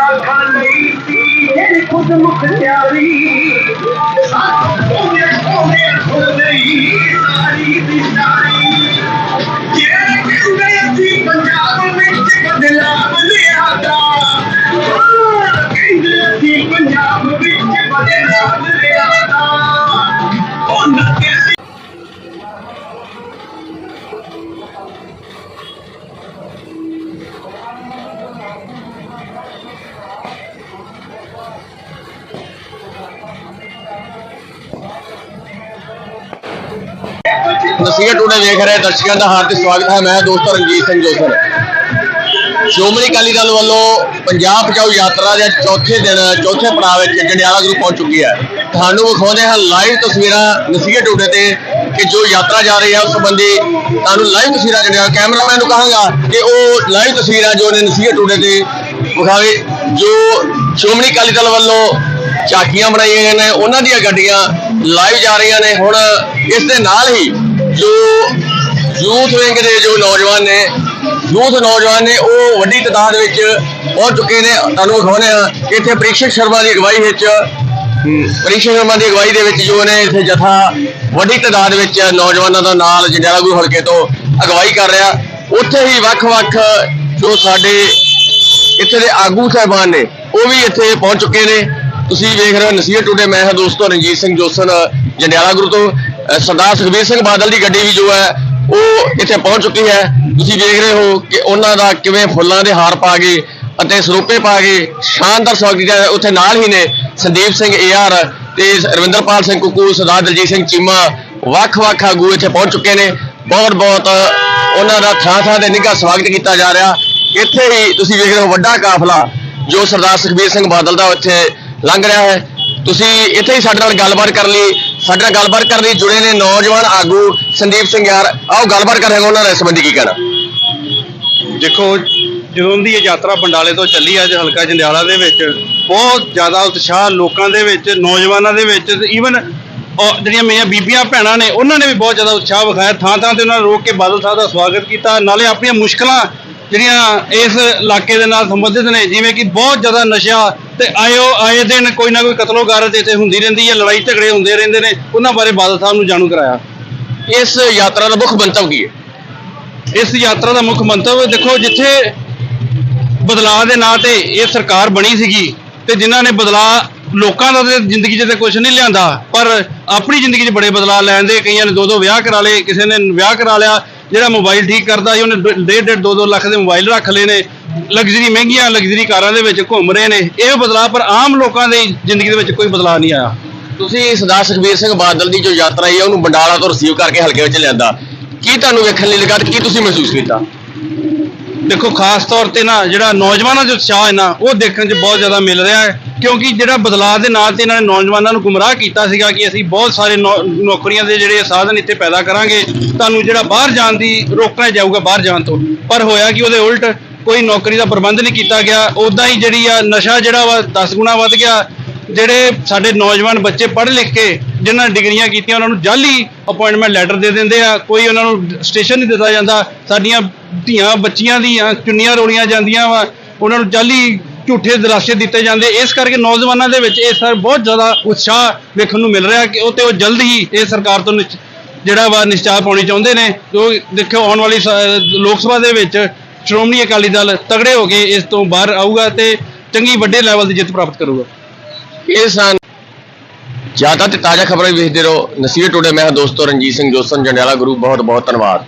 ਖਾਖਾ ਲਈ ਸੀ। ਇਹ ਖੁਦ ਮੁਖਤਿਆਰੀ ਸਾਥੋਂ ਕੋਨੇ ਕੋਨੇ ਖੋਦੇ ਹੀ ਸਾਰੀ ਦਿਸ਼ਾਰੀ। ਜਿਹੜੇ ਕਹਿੰਦੇ ਅਸੀਂ ਪੰਜਾਬ ਵਿੱਚ ਬਦਲਾਵ ਲਿਆਤਾ ਕਹਿੰਦੇ ਅਸੀਂ ਪੰਜਾਬ ਵਿੱਚ ਬਦਲਾਵ ਲਿਆਤਾ ਨਸੀਹਤ ਟੂਡੇ ਵੇਖ ਰਹੇ ਦਰਸ਼ਕਾਂ ਦਾ ਹਾਰਦਿਕ ਸਵਾਗਤ ਹੈ। ਮੈਂ ਦੋਸਤ ਰਣਜੀਤ ਸਿੰਘ ਜੋਸਰ। ਸ਼੍ਰੋਮਣੀ ਅਕਾਲੀ ਦਲ ਵੱਲੋਂ ਪੰਜਾਬ ਬਚਾਓ ਯਾਤਰਾ ਦੇ ਚੌਥੇ ਦਿਨ, ਚੌਥੇ ਪੜਾਅ ਵਿੱਚ ਜੰਡਿਆਲਾ ਗਰੁੱਪ ਪਹੁੰਚ ਚੁੱਕੀ ਹੈ। ਤੁਹਾਨੂੰ ਵਿਖਾਉਂਦੇ ਹਾਂ ਲਾਈਵ ਤਸਵੀਰਾਂ ਨਸੀਹਤ ਟੂਡੇ ਤੇ ਕਿ ਜੋ ਯਾਤਰਾ ਜਾ ਰਹੀ ਹੈ ਉਸ ਸੰਬੰਧੀ ਤੁਹਾਨੂੰ ਲਾਈਵ ਤਸਵੀਰਾਂ ਜੰਡਿਆਲਾ ਕੈਮਰਾਮੈਨ ਨੂੰ ਕਹਾਂਗਾ ਕਿ ਉਹ ਲਾਈਵ ਤਸਵੀਰਾਂ ਜੋ ਨੇ ਨਸੀਹਤ ਟੂਡੇ ਤੇ ਵਿਖਾਵੇ, ਜੋ ਸ਼੍ਰੋਮਣੀ ਅਕਾਲੀ ਦਲ ਵੱਲੋਂ ਝਾਕੀਆਂ ਬਣਾਈਆਂ ਗਈਆਂ ਨੇ, ਉਹਨਾਂ ਦੀਆਂ ਗੱਡੀਆਂ ਲਾਈਵ ਜਾ ਰਹੀਆਂ ਨੇ। ਹੁਣ ਇਸ ਦੇ ਨਾਲ ਹੀ ਜੋ ਯੂਥ ਵਿੰਗ ਦੇ ਜੋ ਨੌਜਵਾਨ ਨੇ ਯੂਥ ਨੌਜਵਾਨ ਨੇ ਉਹ ਵੱਡੀ ਤਾਦਾਦ ਵਿੱਚ ਪਹੁੰਚ ਚੁੱਕੇ ਨੇ। ਤੁਹਾਨੂੰ ਵਿਖਾਉਂਦੇ ਆ ਕਿ ਇੱਥੇ ਪ੍ਰੀਖਿਤ ਸ਼ਰਮਾ ਦੀ ਅਗਵਾਈ ਵਿੱਚ ਹਮ, ਪ੍ਰੀਖਿਤ ਸ਼ਰਮਾ ਦੀ ਅਗਵਾਈ ਦੇ ਵਿੱਚ ਜੋ ਨੇ ਇੱਥੇ ਜਥਾ ਵੱਡੀ ਤਾਦਾਦ ਵਿੱਚ ਨੌਜਵਾਨਾਂ ਦਾ ਨਾਲ ਜੰਡਿਆਲਾ ਗੁਰੂ ਹਲਕੇ ਤੋਂ ਅਗਵਾਈ ਕਰ ਰਿਹਾ। ਉੱਥੇ ਹੀ ਵੱਖ-ਵੱਖ ਜੋ ਸਾਡੇ ਇੱਥੇ ਦੇ ਆਗੂ ਸਾਹਿਬਾਨ ਨੇ ਉਹ ਵੀ ਇੱਥੇ ਪਹੁੰਚ ਚੁੱਕੇ ਨੇ। ਤੁਸੀਂ ਵੇਖ ਰਹੇ ਹੋ ਨਸੀਹਤ ਟੂਡੇ ਮੈਂ ਹਾਂ ਦੋਸਤੋ ਰਣਜੀਤ ਸਿੰਘ ਜੋਸਨ ਜੰਡਿਆਲਾ ਗੁਰੂ ਤੋਂ। ਸਰਦਾਰ ਸੁਖਬੀਰ ਸਿੰਘ ਬਾਦਲ ਦੀ ਗੱਡੀ ਵੀ ਜੋ ਹੈ, ਉਹ ਇੱਥੇ ਪਹੁੰਚ ਚੁੱਕੀ ਹੈ। ਤੁਸੀਂ ਵੇਖ ਰਹੇ ਹੋ ਕਿ ਉਹਨਾਂ ਦਾ ਕਿਵੇਂ ਫੁੱਲਾਂ ਦੇ ਹਾਰ ਪਾ ਕੇ ਅਤੇ ਸਰੂਪੇ ਪਾ ਕੇ ਸ਼ਾਨਦਾਰ ਸਵਾਗਤ ਕੀਤਾ ਉੱਥੇ ਨਾਲ ਹੀ ਨੇ ਸੰਦੀਪ ਸਿੰਘ ਏਆਰ ਤੇ ਰਵਿੰਦਰਪਾਲ ਸਿੰਘ ਕੁੱਕੂ, ਸਰਦਾਰ ਦਲਜੀਤ ਸਿੰਘ ਚੀਮਾ, ਵੱਖ-ਵੱਖ ਆਗੂ ਇੱਥੇ ਪਹੁੰਚ ਚੁੱਕੇ ਨੇ। ਬਹੁਤ ਬਹੁਤ ਉਹਨਾਂ ਦਾ ਥਾਂ ਥਾਂ ਤੇ ਨਿੱਘਾ ਸਵਾਗਤ ਕੀਤਾ ਜਾ ਰਿਹਾ। ਇੱਥੇ ਹੀ ਤੁਸੀਂ ਵੇਖ ਰਹੇ ਹੋ ਵੱਡਾ ਕਾਫਲਾ ਜੋ ਸਰਦਾਰ ਸੁਖਬੀਰ ਸਿੰਘ ਬਾਦਲ ਦਾ ਇੱਥੇ ਲੰਘ ਰਿਹਾ ਹੈ। ਤੁਸੀਂ ਇੱਥੇ ਹੀ ਸਾਡੇ ਨਾਲ ਗੱਲਬਾਤ ਕਰ ਲਈ। ਸਾਡੇ ਨਾਲ ਗੱਲਬਾਤ ਕਰਨ ਲਈ ਜੁੜੇ ਨੇ ਨੌਜਵਾਨ ਆਗੂ ਸੰਦੀਪ ਸਿੰਘ ਯਾਰ। ਆਓ ਗੱਲਬਾਤ ਕਰਾਂਗੇ ਉਹਨਾਂ ਦੇ ਸੰਬੰਧੀ ਕੀ ਕਹਿਣਾ। ਦੇਖੋ, ਜਦੋਂ ਦੀ ਇਹ ਯਾਤਰਾ ਬੰਡਾਲੇ ਤੋਂ ਚੱਲੀ ਅੱਜ ਹਲਕਾ ਜੰਡਿਆਲਾ ਦੇ ਵਿੱਚ, ਬਹੁਤ ਜ਼ਿਆਦਾ ਉਤਸ਼ਾਹ ਲੋਕਾਂ ਦੇ ਵਿੱਚ, ਨੌਜਵਾਨਾਂ ਦੇ ਵਿੱਚ ਈਵਨ ਜਿਹੜੀਆਂ ਮੇਰੀਆਂ ਬੀਬੀਆਂ ਭੈਣਾਂ ਨੇ, ਉਹਨਾਂ ਨੇ ਵੀ ਬਹੁਤ ਜ਼ਿਆਦਾ ਉਤਸ਼ਾਹ ਵਿਖਾਇਆ। ਥਾਂ ਥਾਂ ਤੇ ਉਹਨਾਂ ਨੇ ਰੋਕ ਕੇ ਬਾਦਲ ਸਾਹਿਬ ਦਾ ਸਵਾਗਤ ਕੀਤਾ। ਨਾਲੇ ਆਪਣੀਆਂ ਮੁਸ਼ਕਲਾਂ ਜਿਹੜੀਆਂ ਇਸ ਇਲਾਕੇ ਦੇ ਨਾਲ ਸੰਬੰਧਿਤ ਨੇ, ਜਿਵੇਂ ਕਿ ਬਹੁਤ ਜ਼ਿਆਦਾ ਨਸ਼ਾ ਤੇ ਆਇਓ, ਆਏ ਦਿਨ ਕੋਈ ਨਾ ਕੋਈ ਕਤਲੋ ਗਾਰਤ ਇੱਥੇ ਹੁੰਦੀ ਰਹਿੰਦੀ ਹੈ, ਲੜਾਈ ਝਗੜੇ ਹੁੰਦੇ ਰਹਿੰਦੇ ਨੇ, ਉਹਨਾਂ ਬਾਰੇ ਬਾਦਲ ਸਾਹਿਬ ਨੂੰ ਜਾਣੂ ਕਰਾਇਆ। ਇਸ ਯਾਤਰਾ ਦਾ ਮੁੱਖ ਮੰਤਵ ਕੀ ਹੈ? ਇਸ ਯਾਤਰਾ ਦਾ ਮੁੱਖ ਮੰਤਵ, ਦੇਖੋ, ਜਿੱਥੇ ਬਦਲਾਅ ਦੇ ਨਾਂ ਤੇ ਇਹ ਸਰਕਾਰ ਬਣੀ ਸੀਗੀ ਤੇ ਜਿਨ੍ਹਾਂ ਨੇ ਬਦਲਾਅ ਲੋਕਾਂ ਦਾ ਤੇ ਜ਼ਿੰਦਗੀ 'ਚ ਤੇ ਕੁਝ ਨਹੀਂ ਲਿਆਂਦਾ, ਪਰ ਆਪਣੀ ਜ਼ਿੰਦਗੀ 'ਚ ਬੜੇ ਬਦਲਾਅ ਲੈਣ ਦੇ, ਕਈਆਂ ਨੇ ਦੋ ਦੋ ਵਿਆਹ ਕਰਾ ਲਏ, ਕਿਸੇ ਨੇ ਵਿਆਹ ਕਰਾ ਲਿਆ ਜਿਹੜਾ ਮੋਬਾਈਲ ਠੀਕ ਕਰਦਾ ਸੀ, ਉਹਨੇ ਡ- ਡੇਢ ਡੇਢ, ਦੋ ਦੋ ਲੱਖ ਦੇ ਮੋਬਾਈਲ ਰੱਖ ਲਏ ਨੇ। ਲਗਜ਼ਰੀ ਮਹਿੰਗੀਆਂ ਲਗਜ਼ਰੀ ਕਾਰਾਂ ਦੇ ਵਿੱਚ ਘੁੰਮ ਰਹੇ ਨੇ। ਇਹ ਬਦਲਾਅ ਪਰ ਆਮ ਲੋਕਾਂ ਦੀ ਜ਼ਿੰਦਗੀ ਦੇ ਵਿੱਚ ਕੋਈ ਬਦਲਾਅ ਨਹੀਂ ਆਇਆ। ਤੁਸੀਂ ਸਰਦਾਰ ਸੁਖਬੀਰ ਸਿੰਘ ਬਾਦਲ ਦੀ ਜੋ ਯਾਤਰਾ ਹੈ ਉਹਨੂੰ ਬੰਡਾਲਾ ਤੋਂ ਰਿਸੀਵ ਕਰਕੇ ਹਲਕੇ ਵਿੱਚ ਲਿਆਂਦਾ। ਕੀ ਤੁਹਾਨੂੰ ਵੇਖਣ ਲਈ ਲੱਗਾ ਕੀ ਤੁਸੀਂ ਮਹਿਸੂਸ ਕੀਤਾ? ਦੇਖੋ, ਖਾਸ ਤੌਰ ਤੇ ਨਾ ਜਿਹੜਾ ਨੌਜਵਾਨਾਂ 'ਚ ਉਤਸ਼ਾਹ ਹੈ ਨਾ, ਉਹ ਦੇਖਣ 'ਚ ਬਹੁਤ ਜ਼ਿਆਦਾ ਮਿਲ ਰਿਹਾ ਹੈ। ਕਿਉਂਕਿ ਜਿਹੜਾ ਬਦਲਾਅ ਦੇ ਨਾਂ ਤੇ ਇਹਨਾਂ ਨੇ ਨੌਜਵਾਨਾਂ ਨੂੰ ਗੁੰਮਰਾਹ ਕੀਤਾ ਸੀਗਾ ਕਿ ਅਸੀਂ ਬਹੁਤ ਸਾਰੇ ਨੌ- ਨੌਕਰੀਆਂ ਦੇ ਜਿਹੜੇ ਸਾਧਨ ਇੱਥੇ ਪੈਦਾ ਕਰਾਂਗੇ, ਤੁਹਾਨੂੰ ਜਿਹੜਾ ਬਾਹਰ ਜਾਣ ਦੀ ਰੋਕਣਾ ਜਾਊਗਾ ਬਾਹਰ ਜਾਣ ਤੋਂ। ਪਰ ਹੋਇਆ ਕਿ ਉਹਦੇ ਉਲਟ ਕੋਈ ਨੌਕਰੀ ਦਾ ਪ੍ਰਬੰਧ ਨਹੀਂ ਕੀਤਾ ਗਿਆ। ਉਦਾਂ ਹੀ ਜਿਹੜੀ ਆ ਨਸ਼ਾ ਜਿਹੜਾ ਵਾ 10 ਗੁਣਾ ਵੱਧ ਗਿਆ। ਜਿਹੜੇ ਸਾਡੇ ਨੌਜਵਾਨ ਬੱਚੇ ਪੜ੍ਹ ਲਿਖ ਕੇ ਜਿਨ੍ਹਾਂ ਨੇ ਡਿਗਰੀਆਂ ਕੀਤੀਆਂ, ਉਹਨਾਂ ਨੂੰ ਜਾਲੀ ਅਪਾਇੰਟਮੈਂਟ ਲੈਟਰ ਦੇ ਦਿੰਦੇ ਆ। ਕੋਈ ਉਹਨਾਂ ਨੂੰ ਸਟੇਸ਼ਨ ਨਹੀਂ ਦਿੱਤਾ ਜਾਂਦਾ। ਸਾਡੀਆਂ ਧੀਆਂ ਬੱਚੀਆਂ ਦੀਆਂ ਚੁੰਨੀਆਂ ਰੋਲੀਆਂ ਜਾਂਦੀਆਂ ਵਾ, ਉਹਨਾਂ ਨੂੰ ਜਾਲੀ ਝੂਠੇ ਦਰਾਸ਼ੇ ਦਿੱਤੇ ਜਾਂਦੇ। ਇਸ ਕਰਕੇ ਨੌਜਵਾਨਾਂ ਦੇ ਵਿੱਚ ਇਹ ਸਰ ਬਹੁਤ ਜ਼ਿਆਦਾ ਉਤਸ਼ਾਹ ਵੇਖਣ ਨੂੰ ਮਿਲ ਰਿਹਾ ਕਿ ਉਹ ਤੇ ਉਹ ਜਲਦ ਹੀ ਇਹ ਸਰਕਾਰ ਤੋਂ ਨਿਸ਼- ਜਿਹੜਾ ਵਾ ਨਿਸ਼ਚਾ ਪਾਉਣੀ ਚਾਹੁੰਦੇ ਨੇ। ਜੋ ਦੇਖੋ ਆਉਣ ਵਾਲੀ ਲੋਕ ਸਭਾ ਦੇ ਵਿੱਚ ਸ਼੍ਰੋਮਣੀ ਅਕਾਲੀ ਦਲ ਤਗੜੇ ਹੋ ਕੇ ਇਸ ਤੋਂ ਬਾਹਰ ਆਊਗਾ ਤੇ ਚੰਗੀ ਵੱਡੇ ਲੈਵਲ ਦੀ ਜਿੱਤ ਪ੍ਰਾਪਤ ਕਰੂਗਾ। ਇਹ ਸਨ ਜ਼ਿਆਦਾ ਤੇ ਤਾਜ਼ਾ ਖਬਰਾਂ ਵੇਖਦੇ ਰਹੋ। ਨਸੀਹਤ ਟੁਡੇ ਮੈਂ ਹਾਂ ਦੋਸਤੋ ਰਣਜੀਤ ਸਿੰਘ ਜੋਸਨ ਜੰਡਿਆਲਾ ਗੁਰੂ ਬਹੁਤ ਬਹੁਤ ਧੰਨਵਾਦ।